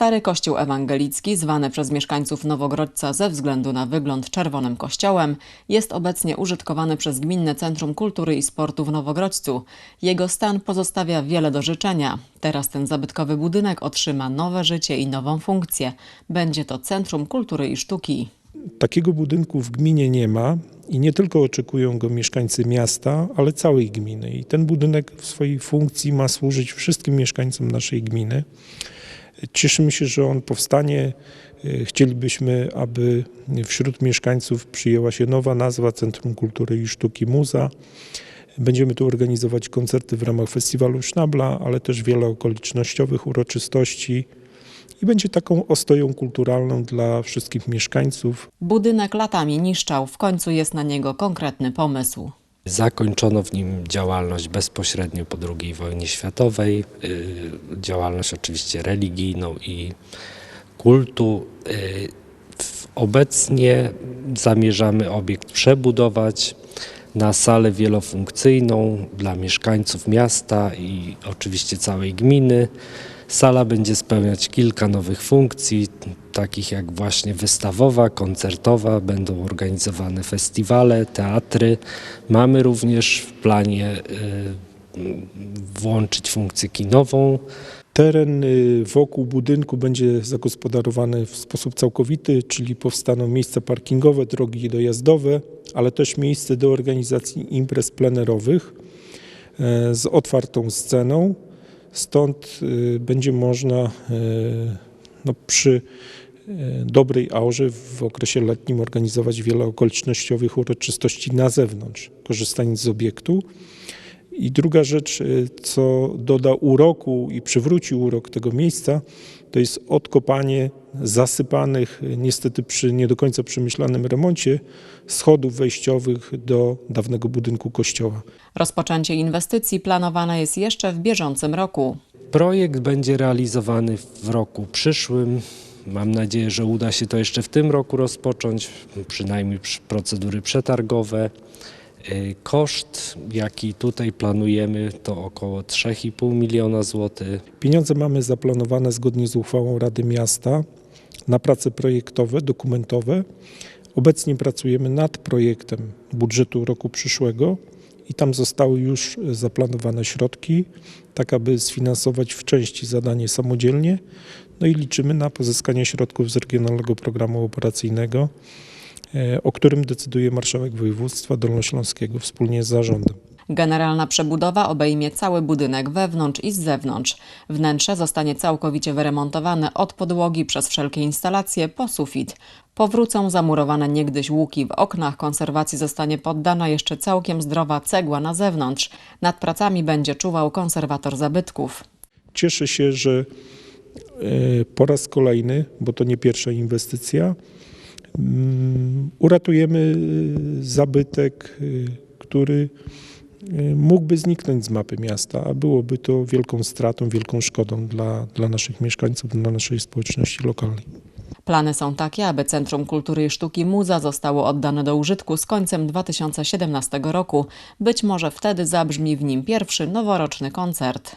Stary Kościół Ewangelicki, zwany przez mieszkańców Nowogrodźca ze względu na wygląd czerwonym kościołem, jest obecnie użytkowany przez Gminne Centrum Kultury i Sportu w Nowogrodźcu. Jego stan pozostawia wiele do życzenia. Teraz ten zabytkowy budynek otrzyma nowe życie i nową funkcję. Będzie to Centrum Kultury i Sztuki. Takiego budynku w gminie nie ma i nie tylko oczekują go mieszkańcy miasta, ale całej gminy. I ten budynek w swojej funkcji ma służyć wszystkim mieszkańcom naszej gminy. Cieszymy się, że on powstanie. E, Chcielibyśmy, aby wśród mieszkańców przyjęła się nowa nazwa Centrum Kultury i Sztuki Muza. Będziemy tu organizować koncerty w ramach festiwalu Sznabla, ale też wiele okolicznościowych uroczystości. I będzie taką ostoją kulturalną dla wszystkich mieszkańców. Budynek latami niszczał, w końcu jest na niego konkretny pomysł. Zakończono w nim działalność bezpośrednio po II wojnie światowej, y, działalność oczywiście religijną i kultu. Y, Obecnie zamierzamy obiekt przebudować na salę wielofunkcyjną dla mieszkańców miasta i oczywiście całej gminy. Sala będzie spełniać kilka nowych funkcji, takich jak właśnie wystawowa, koncertowa, będą organizowane festiwale, teatry. Mamy również w planie y, włączyć funkcję kinową. Teren y, wokół budynku będzie zagospodarowany w sposób całkowity, czyli powstaną miejsca parkingowe, drogi dojazdowe, ale też miejsce do organizacji imprez plenerowych e, z otwartą sceną. Stąd y, będzie można e, no, przy e, dobrej aurze w okresie letnim organizować wiele okolicznościowych uroczystości na zewnątrz, korzystając z obiektu. I druga rzecz, y, co doda uroku i przywróci urok tego miejsca, to jest odkopanie zasypanych, y, niestety przy nie do końca przemyślanym remoncie, schodów wejściowych do dawnego budynku kościoła. Rozpoczęcie inwestycji planowane jest jeszcze w bieżącym roku. Projekt będzie realizowany w roku przyszłym. Mam nadzieję, że uda się to jeszcze w tym roku rozpocząć, przynajmniej przy- procedury przetargowe. Y, Koszt, jaki tutaj planujemy, to około 3,5 miliona złotych. Pieniądze mamy zaplanowane zgodnie z uchwałą Rady Miasta na prace projektowe, dokumentowe. Obecnie pracujemy nad projektem budżetu roku przyszłego i tam zostały już zaplanowane środki, tak aby sfinansować w części zadanie samodzielnie. No i liczymy na pozyskanie środków z Regionalnego Programu Operacyjnego, o którym decyduje Marszałek Województwa Dolnośląskiego wspólnie z zarządem. Generalna przebudowa obejmie cały budynek wewnątrz i z zewnątrz. Wnętrze zostanie całkowicie wyremontowane od podłogi przez wszelkie instalacje po sufit. Powrócą zamurowane niegdyś łuki w oknach, konserwacji zostanie poddana jeszcze całkiem zdrowa cegła na zewnątrz. Nad pracami będzie czuwał konserwator zabytków. Cieszę się, że e, po raz kolejny, bo to nie pierwsza inwestycja, uratujemy e, zabytek, e, który e, mógłby zniknąć z mapy miasta, a byłoby to wielką stratą, wielką szkodą dla, dla naszych mieszkańców, dla naszej społeczności lokalnej. Plany są takie, aby Centrum Kultury i Sztuki Muza zostało oddane do użytku z końcem 2017 roku. Być może wtedy zabrzmi w nim pierwszy noworoczny koncert.